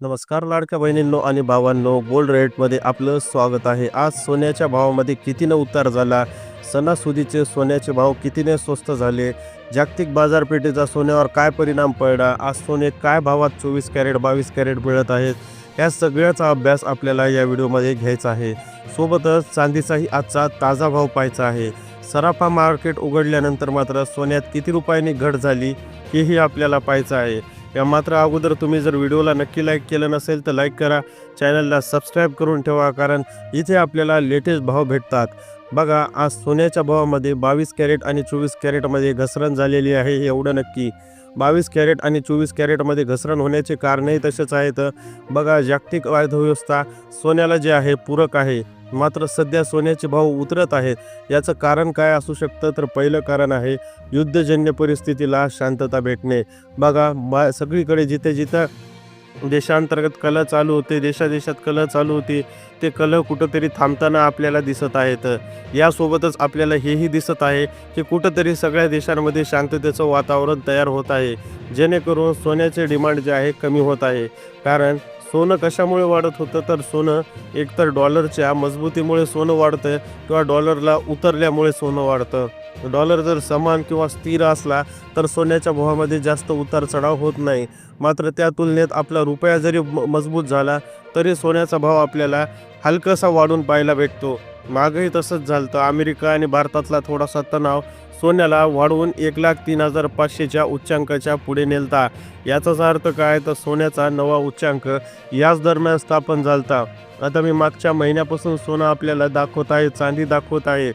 नमस्कार लाडक्या बहिणींनो आणि भावांनो गोल्ड रेटमध्ये आपलं स्वागत आहे. आज सोन्याच्या भावामध्ये कितीनं उतार झाला? सणासुदीचे सोन्याचे भाव कितीने स्वस्त झाले? जागतिक बाजारपेठेचा सोन्यावर काय परिणाम पडला? आज सोने काय भावात चोवीस कॅरेट बावीस कॅरेट मिळत आहेत? या सगळ्याचा अभ्यास आपल्याला या व्हिडिओमध्ये घ्यायचा आहे. सोबतच चांदीचाही आजचा ताजा भाव पाहायचा आहे. सराफा मार्केट उघडल्यानंतर मात्र सोन्यात किती रुपयांनी घट झाली हेही आपल्याला पाहायचं आहे. या मात्र अगोदर तुम्ही जर व्हिडिओला नक्की लाईक केलं नसेल तर लाईक करा. चॅनलला सबस्क्राईब करून ठेवा कारण इथे आपल्याला लेटेस्ट भाव भेटतात. बघा आज सोन्याच्या भावामध्ये बावीस कॅरेट आणि चोवीस कॅरेटमध्ये घसरण झालेली आहे एवढं नक्की. बावीस कॅरेट आणि चोवीस कॅरेटमध्ये घसरण होण्याचे कारणही तसेच आहेत. बघा जागतिक अर्थव्यवस्था सोन्याला जे आहे पूरक आहे. मात्र सध्या सोन्याचे भाव उतरत आहेत. याचं कारण काय असू शकतं? तर पहिलं कारण आहे युद्धजन्य परिस्थितीला शांतता भेटणे. बघा बा सगळीकडे जिथे जिथं देशांतर्गत कला चालू होते देशादेशात कला चालू होती ते कला कुठंतरी थांबताना आपल्याला दिसत आहेत. यासोबतच आपल्याला हेही दिसत आहे की कुठंतरी सगळ्या देशांमध्ये शांततेचं वातावरण तयार होत आहे. जेणेकरून सोन्याचे डिमांड जे आहे कमी होत आहे. कारण सोनं कशामुळे वाढत होतं तर सोनं एकतर डॉलरच्या मजबूतीमुळे सोनं वाढतं किंवा डॉलरला उतरल्यामुळे सोनं वाढतं. डॉलर जर समान किंवा स्थिर असला तर सोन्याच्या भावामध्ये जास्त उतार चढाव होत नाही. मात्र त्या तुलनेत आपला रुपया जरी म- मजबूत झाला तरी सोन्याचा भाव आपल्याला हलकासा वाढून पाहायला भेटतो. मागही तसंच झालं तर अमेरिका आणि भारतातला थोडासा तणाव सोन्याला वाढवून एक लाख तीन हजार पाचशेच्या उच्चांकाच्या पुढे नेलता. याचाच अर्थ काय? तर सोन्याचा नवा उच्चांक याच दरम्यान स्थापन झालता. आता मी मागच्या महिन्यापासून सोनं आपल्याला दाखवत आहे चांदी दाखवत आहे.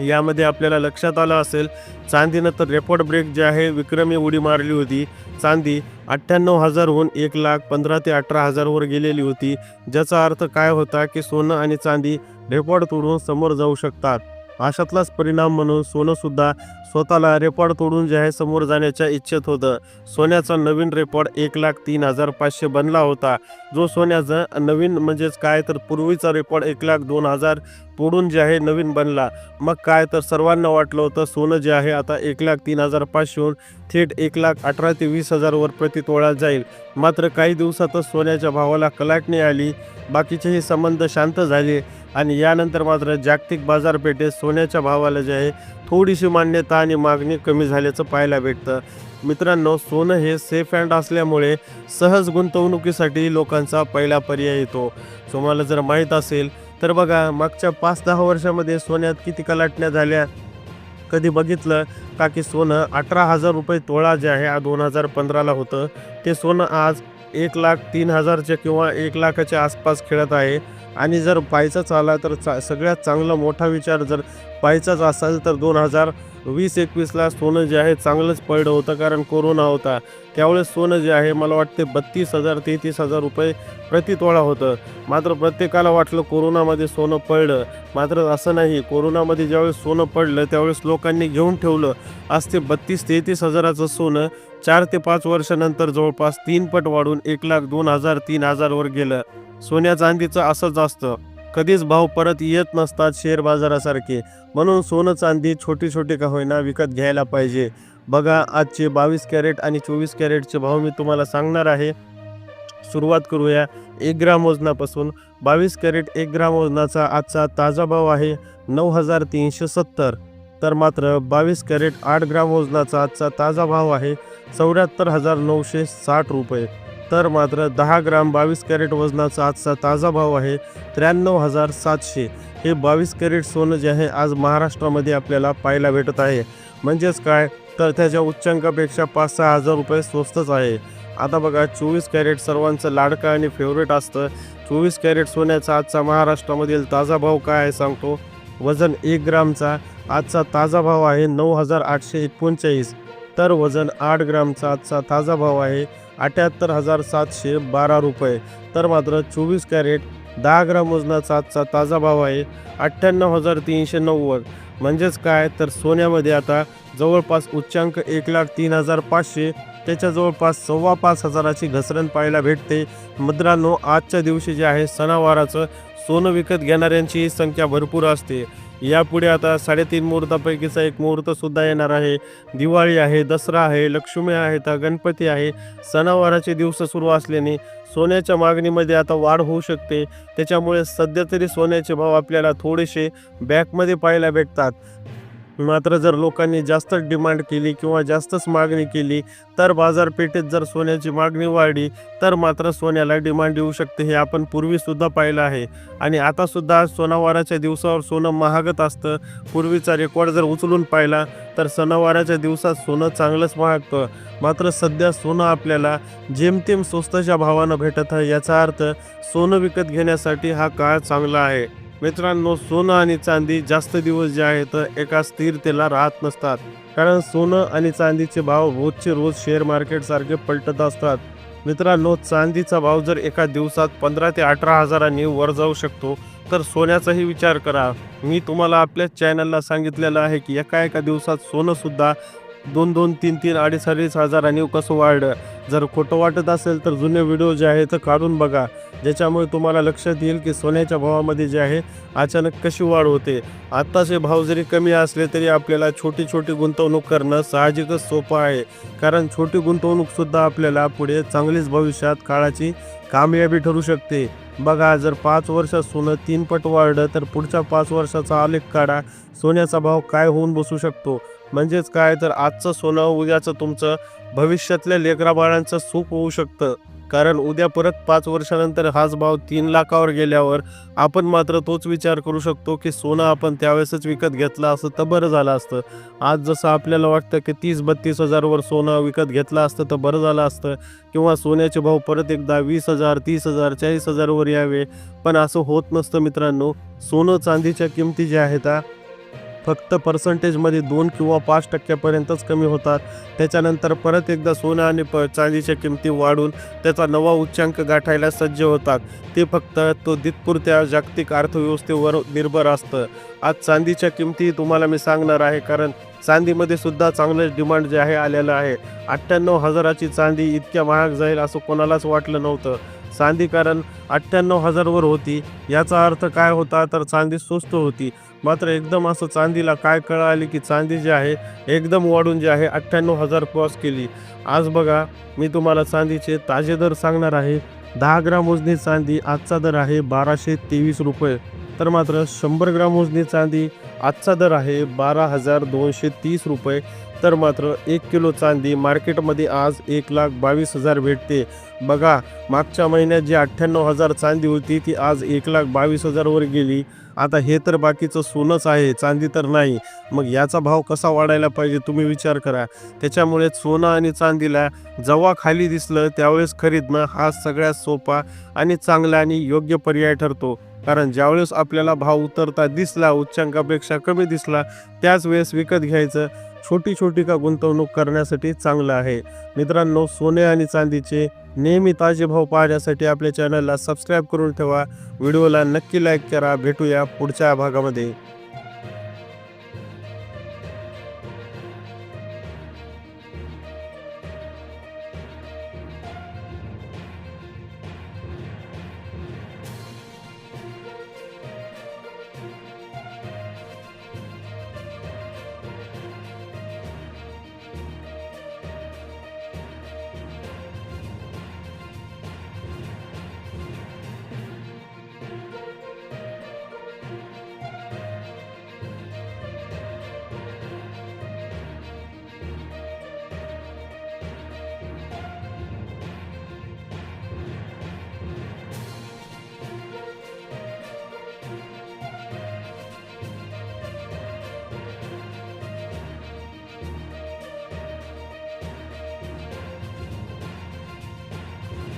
यामध्ये आपल्याला लक्षात आलं असेल चांदीनं तर रेकॉर्ड ब्रेक जे आहे विक्रमी उडी मारली होती. चांदी अठ्ठ्याण्णव हजारहून एक लाख पंधरा ते अठरा हजारवर गेलेली होती. ज्याचा अर्थ काय होता की सोनं आणि चांदी रेकॉर्ड तोडून समोर जाऊ शकतात. अशातलाच परिणाम म्हणून सोनंसुद्धा स्वतःला रेकॉर्ड तोडून जे आहे समोर जाण्याच्या इच्छेत होतं. सोन्याचा नवीन रेकॉर्ड एक लाख तीन हजार पाचशे बनला होता. जो सोन्याचा नवीन म्हणजेच काय तर पूर्वीचा रेकॉर्ड एक लाख दोन हजार तोडून जे आहे नवीन बनला. मग काय तर सर्वांना वाटलं होतं सोनं जे आहे आता एक लाख तीन हजार पाचशेहून थेट एक लाख अठरा ते वीस हजारवर प्रति तोळा जाईल. मात्र काही दिवसातच सोन्याच्या भावाला कलाटणी आली. बाकीचेही संबंध शांत झाले. आणि यानंतर मात्र जागतिक बाजारपेठेत सोन्याच्या भावाला जे आहे थोडीशी मान्यता आणि मागणी कमी झाल्याचं पाहायला भेटतं. मित्रांनो सोनं हे सेफ हँड असल्यामुळे सहज गुंतवणुकीसाठी लोकांचा पहिला पर्याय येतो. तुम्हाला जर माहीत असेल तर बघा मागच्या पाच दहा वर्षामध्ये सोन्यात किती कलाटण्या झाल्या? कधी बघितलं का की सोनं अठरा हजार रुपये तोळा जे आहे दोन हजार पंधराला होतं. ते सोनं आज एक लाख तीन हजारच्या किंवा एक लाखाच्या आसपास खेळत आहे. आणि जर पाहायचाच आला तर चा सगळ्यात चांगला मोठा विचार जर पाहायचाच असाल तर दोन हजार वीस एकवीसला सोनं जे आहे चांगलंच पडलं होतं कारण कोरोना होता. त्यावेळेस सोनं जे आहे मला वाटते बत्तीस हजार तेहतीस हजार रुपये प्रति तोळा होतं. मात्र प्रत्येकाला वाटलं कोरोनामध्ये सोनं पडलं. मात्र असं नाही. कोरोनामध्ये ज्यावेळेस सोनं पडलं त्यावेळेस लोकांनी घेऊन ठेवलं. आज ते बत्तीस तेहतीस हजाराचं सोनं चार ते पाच वर्षानंतर जवळपास तीन पट वाढून एक लाख दोन हजार तीन हजारवर गेलं. सोन्या चांदीचं असंच असतं. कधीच भाव परत येत नसतात शेअर बाजारासारखे. म्हणून सोनं चांदी छोटी छोटी का होईना विकत घ्यायला पाहिजे. बघा आजचे बावीस कॅरेट आणि चोवीस कॅरेटचे भाव मी तुम्हाला सांगणार आहे. सुरुवात करूया एक ग्राम वजनापासून. बावीस कॅरेट एक ग्राम वजनाचा आजचा ताजा भाव आहे नऊ हजार तीनशे सत्तर. तर मात्र बावीस कॅरेट आठ ग्राम वजनाचा आजचा ताजा भाव आहे चौऱ्याहत्तर हजार नऊशे साठ रुपये. तर मात्र दहा ग्राम बावीस कॅरेट वजनाचा आजचा ताजा भाव आहे त्र्याण्णव हजार सातशे. हे बावीस कॅरेट सोनं जे आहे आज महाराष्ट्रामध्ये आपल्याला पाहायला भेटत आहे. म्हणजेच काय? तर त्याच्या उच्चांकापेक्षा पाच सहा हजार रुपये स्वस्तच आहे. आता बघा चोवीस कॅरेट सर्वांचं लाडकं आणि फेवरेट असतं. चोवीस कॅरेट सोन्याचा आजचा महाराष्ट्रामधील ताजा भाव काय आहे सांगतो? वजन एक ग्रामचा आजचा ताजा भाव आहे नऊ हजार आठशे एकोणचाळीस. तर वजन आठ ग्रामचा आजचा ताजा भाव आहे अठ्याहत्तर हजार सातशे बारा रुपये. तर मात्र चोवीस कॅरेट दहा ग्राम वजनाचा आजचा ताजा भाव आहे अठ्ठ्याण्णव हजार तीनशे नव्वद. म्हणजेच काय? तर सोन्यामध्ये आता जवळपास उच्चांक एक लाख तीन हजार पाचशे त्याच्या जवळपास सव्वा पाच हजाराची घसरण पाहायला भेटते. मित्रांनो आजच्या दिवशी जे आहे सणावाराचं सोनं विकत घेणाऱ्यांची संख्या भरपूर असते. यापुढे आता साडेतीन मुहूर्तापैकीचा एक मुहूर्तसुद्धा येणार आहे. दिवाळी आहे दसरा आहे लक्ष्मी आहेत गणपती आहे. सणावाराचे दिवस सुरू असल्याने सोन्याच्या मागणीमध्ये आता वाढ होऊ शकते. त्याच्यामुळे सध्या तरी सोन्याचे भाव आपल्याला थोडेसे बॅकमध्ये पाहायला भेटतात. मात्र जर लोकांनी जास्तच डिमांड केली किंवा जास्तच मागणी केली तर बाजारपेठेत जर सोन्याची मागणी वाढली तर मात्र सोन्याला डिमांड येऊ शकते हे आपण पूर्वीसुद्धा पाहिलं आहे. आणि आतासुद्धा सणावाराच्या दिवसावर सोनं महागत असतं. पूर्वीचा रेकॉर्ड जर उचलून पाहिला तर सणावाराच्या दिवसात सोनं चांगलंच महागतं. मात्र सध्या सोनं आपल्याला जेमतेम स्वस्तच्या भावानं भेटत आहे याचा अर्थ सोनं विकत घेण्यासाठी हा काळ चांगला आहे. मित्रांनो सोनं आणि चांदी जास्त दिवस जे आहेत एका स्थिरतेला राहत नसतात. कारण सोनं आणि चांदीचे भाव रोजचे रोज शेअर मार्केट सारखे पलटत असतात. मित्रांनो चांदीचा भाव जर एका दिवसात पंधरा ते अठरा हजारांनी वर जाऊ शकतो तर सोन्याचाही विचार करा. मी तुम्हाला आपल्या चॅनलला सांगितलेलं आहे की एका एका दिवसात सोनंसुद्धा दोन दोन तीन तीन अडीच अडीच हजारांनी कसं वाढलं? जर खोटं वाटत असेल तर जुने व्हिडिओ जे आहे तर काढून बघा. ज्याच्यामुळे तुम्हाला लक्षात येईल की सोन्याच्या भावामध्ये जे आहे अचानक कशी वाढ होते. आत्ताचे भाव जरी कमी असले तरी आपल्याला छोटी छोटी गुंतवणूक करणं साहजिकच सोपं आहे. कारण छोटी गुंतवणूकसुद्धा आपल्याला पुढे चांगलीच भविष्यात काळाची कामयाबी ठरू शकते. बघा जर पाच वर्षात सोनं तीन पट वाढलं तर पुढच्या पाच वर्षाचा आलेख काढा. सोन्याचा भाव काय होऊन बसू शकतो? म्हणजेच काय? तर आजचं सोनं उद्याचं तुमचं भविष्यातल्या लेकराबाळांचं सुख होऊ शकतं. कारण उद्या परत पाच वर्षानंतर हाच भाव तीन लाखावर गेल्यावर आपण मात्र तोच विचार करू शकतो की सोनं आपण त्यावेळेसच विकत घेतलं असतं तर बरं झालं असतं. आज जसं आपल्याला वाटतं की तीस बत्तीस हजारवर सोनं विकत घेतलं असतं तर बरं झालं असतं किंवा सोन्याचे भाव परत एकदा वीस हजार तीस हजार चाळीस हजारवर यावे. पण असं होत नसतं मित्रांनो. सोनं चांदीच्या किमती ज्या आहेत फक्त पर्सेंटेजमध्ये दोन किंवा पाच टक्क्यापर्यंतच कमी होतात. त्याच्यानंतर परत एकदा सोनं आणि प चांदीच्या किमती वाढून त्याचा नवा उच्चांक गाठायला सज्ज होतात. ते फक्त तो दितपुरत्या जागतिक अर्थव्यवस्थेवर निर्भर असतं. आज चांदीच्या किमती तुम्हाला मी सांगणार आहे कारण चांदीमध्ये सुद्धा चांगलं डिमांड जे आहे आलेलं आहे. अठ्ठ्याण्णव हजाराची चांदी इतक्या महाग जाईल असं कोणालाच वाटलं नव्हतं. चांदी कारण अठ्ठ्याण्णव हजारवर होती याचा अर्थ काय होता तर चांदी स्वस्त होती. मात्र एकदम असं चांदीला काय कळाली की चांदी जी आहे एकदम वाढून जी आहे अठ्ठ्याण्णव हजार क्रॉस केली. आज बघा मी तुम्हाला चांदीचे ताजे दर सांगणार आहे. दहा ग्राम मोजणी चांदी आजचा दर आहे बाराशे तेवीस रुपये. तर मात्र शंभर ग्राम मोजणी चांदी आजचा दर आहे बारा हजार दोनशे तीस रुपये. तर मात्र एक किलो चांदी मार्केटमध्ये आज एक लाख बावीस हजार भेटते. बघा मागच्या महिन्यात जी अठ्ठ्याण्णव हजार चांदी होती ती आज एक लाख बावीस हजारवर गेली. आता हे तर बाकीचं सोनंच आहे चांदी तर नाही. मग याचा भाव कसा वाढायला पाहिजे तुम्ही विचार करा. त्याच्यामुळे सोनं आणि चांदीला जेव्हा खाली दिसलं त्यावेळेस खरीदणं हा सगळ्यात सोपा आणि चांगला आणि योग्य पर्याय ठरतो. कारण ज्यावेळेस आपल्याला भाव उतरता दिसला उच्चांकापेक्षा कमी दिसला त्याच वेळेस विकत घ्यायचं छोटी छोटी का गुंतवणूक करण्यासाठी चांगलं आहे. मित्रांनो सोने आणि चांदीचे नेहमी ताजे भाव पाहण्यासाठी आपल्या चॅनलला सबस्क्राईब करून ठेवा. व्हिडिओला नक्की लाईक करा. भेटूया पुढच्या भागामध्ये.